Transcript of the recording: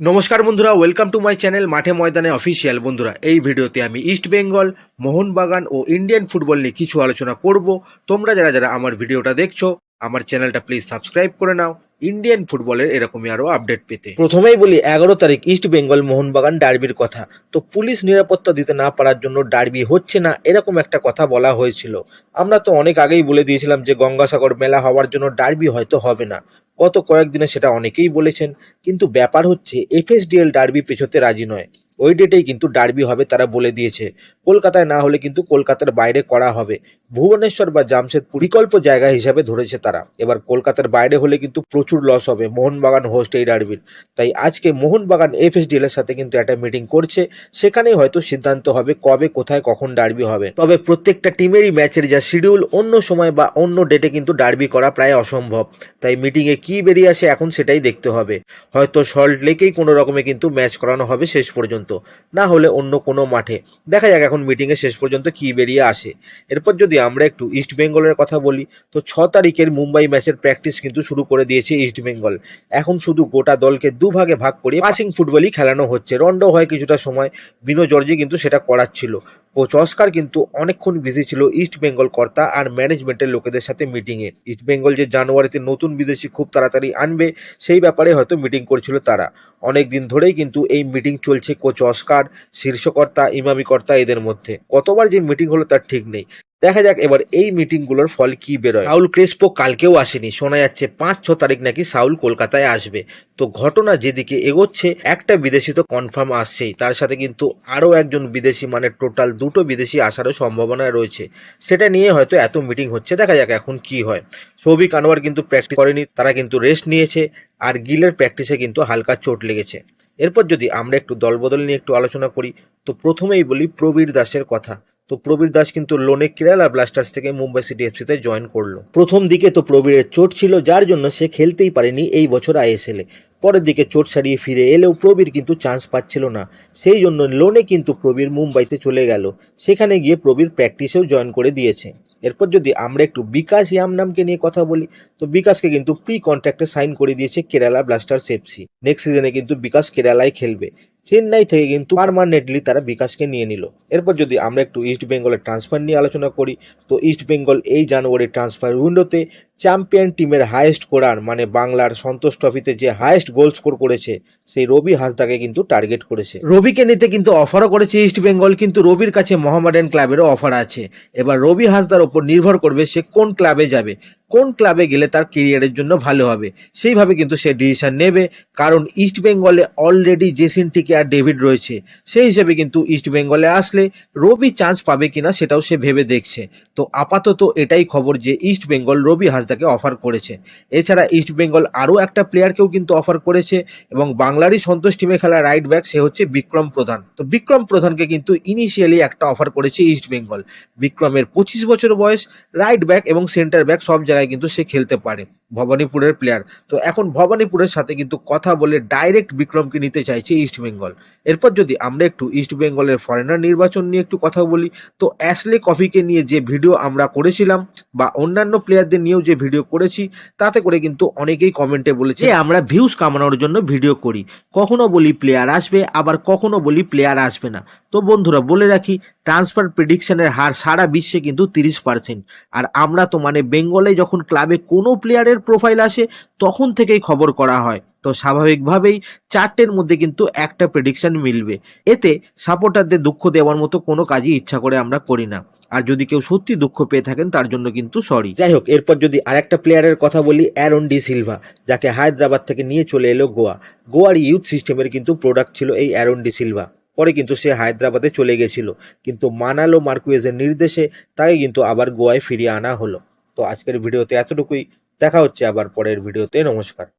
নমস্কার বন্ধুরা welcome to my channel মাঠে ময়দানে অফিসিয়াল বন্ধুরা। এই ভিডিওতে আমি ইস্ট বেঙ্গল মোহনবাগান ও ইন্ডিয়ান ফুটবল নিয়ে কিছু আলোচনা করব। তোমরা যারা যারা আমার ভিডিওটা দেখছ, আমার চ্যানেলটা প্লিজ সাবস্ক্রাইব করে নাও। ইন্ডিয়ান ফুটবলের এরকমই আরও আপডেট পেতে। প্রথমেই বলি, এগারো তারিখ ইস্ট বেঙ্গল মোহনবাগান ডার্বির কথা। তো পুলিশ নিরাপত্তা দিতে না পারার জন্য ডার্বি হচ্ছে না, এরকম একটা কথা বলা হয়েছিল। আমরা তো অনেক আগেই বলে দিয়েছিলাম যে গঙ্গাসাগর মেলা হওয়ার জন্য ডার্বি হয়তো হবে না। গত কয়েকদিনে সেটা অনেকেই বলেছেন কিন্তু ব্যাপার হচ্ছে এফএসডিএল ডার্বি পেছোতে রাজি নয়। ওই ডেটেই কিন্তু ডার্বি হবে তারা বলে দিয়েছে। কলকাতায় না হলে কিন্তু কলকাতার বাইরে করা হবে। ভুবনেশ্বর বা জামশেদপুর বিকল্প জায়গা হিসাবে ধরেছে তারা। এবার কলকাতার বাইরে হলে কিন্তু প্রচুর লস হবে। মোহনবাগান হোস্ট এই ডার্বির তাই আজকে মোহনবাগান এফএসডিএল এর সাথে কিন্তু একটা মিটিং করছে। সেখানেই হয়তো সিদ্ধান্ত হবে কবে, কোথায়, কখন ডার্বি হবে। তবে প্রত্যেকটা টিমেরই ম্যাচের যা শিডিউল অন্য সময় বা অন্য ডেটে কিন্তু ডার্বি করা প্রায় অসম্ভব। তাই মিটিংয়ে কি বেরিয়ে আসে এখন সেটাই দেখতে হবে। হয়তো সল্ট লেকেই কোনো রকমে কিন্তু ম্যাচ করানো হবে শেষ পর্যন্ত। না হলে অন্য কোনো মাঠে। দেখা যাক এখন মিটিংয়ে শেষ পর্যন্ত কি বেরিয়ে আসে। এরপর যদি আমরা একটু ইস্ট বেঙ্গলের কথা বলি, তো ছ তারিখের মুম্বাই ম্যাচের প্র্যাকটিস কিন্তু শুরু করে দিয়েছে ইস্ট বেঙ্গল এখন শুধু গোটা দলকে দুভাগে ভাগ করে পাসিং ফুটবলই খেলানো হচ্ছে। রন্ড হয় কিছুটা সময়। বিনো জর্জি কিন্তু সেটা করাচ্ছিল। কোচ অস্কার কিন্তু অনেকক্ষণ বিজি ছিল ইস্ট বেঙ্গল কর্তা আর ম্যানেজমেন্টের লোকেদের সাথে মিটিংয়ে ইস্ট বেঙ্গল যে জানুয়ারিতে নতুন বিদেশি খুব তাড়াতাড়ি আনবে, সেই ব্যাপারে হয়তো মিটিং করছিল তারা। অনেক দিন ধরেই কিন্তু এই মিটিং চলছে কোচ অস্কার, শীর্ষকর্তা ইমামিকর্তা এদের মধ্যে। কতবার যে মিটিং হলো তার ঠিক নেই। দেখা যাক এবার এই মিটিংগুলোর ফল কি বেরোয়। সাউল ক্রেসপো কালকেও আসেনি, শোনা যাচ্ছে পাঁচ ছ তারিখ নাকি সাউল কলকাতায় আসবে। তো ঘটনা যেদিকে এগোচ্ছে, একটা বিদেশি তো কনফার্ম আসছেই, তার সাথে কিন্তু আরও একজন বিদেশি মানে টোটাল দুটো বিদেশি আসারও সম্ভাবনা রয়েছে। সেটা নিয়ে হয়তো এত মিটিং হচ্ছে, দেখা যাক এখন কি হয়। সৌভিক আনোয়ার কিন্তু প্র্যাকটিস করেনি, তারা কিন্তু রেস্ট নিয়েছে, আর গিলের প্র্যাকটিসে কিন্তু হালকা চোট লেগেছে। এরপর যদি আমরা একটু দলবদল নিয়ে একটু আলোচনা করি, তো প্রথমেই বলি প্রবীর দাসের কথা। তো প্রবীর দাস কিন্তু লোনে কেরালা ব্লাস্টার্স থেকে মুম্বাই সিটি এফসিতে জয়েন করল। প্রথম দিকে তো প্রবীরের চোট ছিল, যার জন্য সে খেলতেই পারেনি এই বছর আইএসএলে। পরের দিকে চোট সারিয়ে ফিরে এলেও প্রবীর কিন্তু চান্স পাচ্ছিল না। সেই জন্য লোনে কিন্তু প্রবীর মুম্বাইতে চলে গেল। সেখানে গিয়ে প্রবীর প্র্যাকটিসেও জয়েন করে দিয়েছে। এরপর যদি আমরা একটু বিকাশ ইয়াম নামকে নিয়ে কথা বলি, তো বিকাশকে কিন্তু প্রি কন্ট্রাক্টে সাইন করে দিয়েছে কেরালা ব্লাস্টার্স এফসি। নেক্সট সিজনে কিন্তু বিকাশ কেরালায় খেলবে। চেন্নাই থেকে কিন্তু পারমানেন্টলি তারা বিকাশকে নিয়ে নিল। এরপর যদি আমরা একটু ইস্ট বেঙ্গলের ট্রান্সফার নিয়ে আলোচনা করি, তো ইস্ট বেঙ্গল এই জানুয়ারি ট্রান্সফার উইন্ডোতে চ্যাম্পিয়ন টিমের হায়েস্ট করার মানে বাংলার সন্তোষ ট্রফিতে যে হায়েস্ট গোল স্কোর করেছে, সেই রবি হাসদাকে কিন্তু টার্গেট করেছে। রবিকে নিতে কিন্তু অফারও করেছে ইস্ট বেঙ্গল কিন্তু রবির কাছে মোহামেডান ক্লাবেরও অফার আছে। এবার রবি হাসদার ওপর নির্ভর করবে সে কোন ক্লাবে যাবে। কোন ক্লাবে গেলে তার কেরিয়ারের জন্য ভালো হবে? সেইভাবে কিন্তু সে ডিসিশন নেবে। কারণ ইস্ট বেঙ্গলে অলরেডি জেসিন টিকে আর ডেভিড রয়েছে। সেই হিসেবে কিন্তু ইস্ট বেঙ্গলে আসলে রবি চান্স পাবে কিনা সেটাও সে ভেবে দেখছে। তো আপাতত এটাই খবর যে ইস্ট বেঙ্গল রবি হাসদাকে অফার করেছে। এছাড়া ইস্ট বেঙ্গল আরও একটা প্লেয়ারকেও কিন্তু অফার করেছে এবং বাংলারই সন্তোষ টিমে খেলা রাইট ব্যাক সে হচ্ছে বিক্রম প্রধান। তো বিক্রম প্রধানকে কিন্তু ইনিশিয়ালি একটা অফার করেছে ইস্ট বেঙ্গল বিক্রমের পঁচিশ বছর বয়স রাইট ব্যাক এবং সেন্টার ব্যাক সব জায়গায় কিন্তু সে খেলতে পারে। ভবানীপুরের প্লেয়ার তো এখন ভবানীপুরের সাথে কিন্তু কথা বলে ডাইরেক্ট বিক্রমকে নিতে চাইছে ইস্ট বেঙ্গল এরপর যদি আমরা একটু ইস্ট বেঙ্গলের ফরেনার নির্বাচন নিয়ে একটু কথা বলি, তো অ্যাসলে কফিকে নিয়ে যে ভিডিও আমরা করেছিলাম বা অন্যান্য প্লেয়ারদের নিয়েও যে ভিডিও করেছি, তাতে করে কিন্তু অনেকেই কমেন্টে বলেছে আমরা ভিউজ কামানোর জন্য ভিডিও করি। কখনো বলি প্লেয়ার আসবে, আবার কখনো বলি প্লেয়ার আসবে না। তো বন্ধুরা, বলে রাখি ট্রান্সফার প্রেডিকশনের হার সারা বিশ্বে কিন্তু তিরিশ পার্সেন্ট আর আমরা তো মানে বেঙ্গলে যখন ক্লাবে কোনো প্লেয়ারের প্রোফাইল আসে, তখন থেকেই খবর করা হয়। তো স্বাভাবিকভাবেই চারটের মধ্যে কিন্তু একটা প্রেডিকশন মিলবে। এতে সাপোর্টারদের দুঃখ দেওয়ার মতো কোনো কাজই ইচ্ছা করে আমরা করি না। আর যদি কেউ সত্যি দুঃখ পেয়ে থাকেন, তার জন্য কিন্তু সরি যাই হোক, এরপর যদি আরেকটা প্লেয়ারের কথা বলি অ্যারন ডি সিলভা যাকে হায়দ্রাবাদ থেকে নিয়ে চলে এলো গোয়া। গোয়ার ইউথ সিস্টেমের কিন্তু প্রোডাক্ট ছিল এই অ্যারন ডি সিলভা পরে কিন্তু সে হায়দ্রাবাদে চলে গেছিল। কিন্তু মানালো মার্কুয়েজের নির্দেশে তাকে কিন্তু আবার গোয়ায় ফিরিয়ে আনা হলো। তো আজকের ভিডিওতে এতটুকুই। দেখা হচ্ছে আবার পরের ভিডিওতে নমস্কার।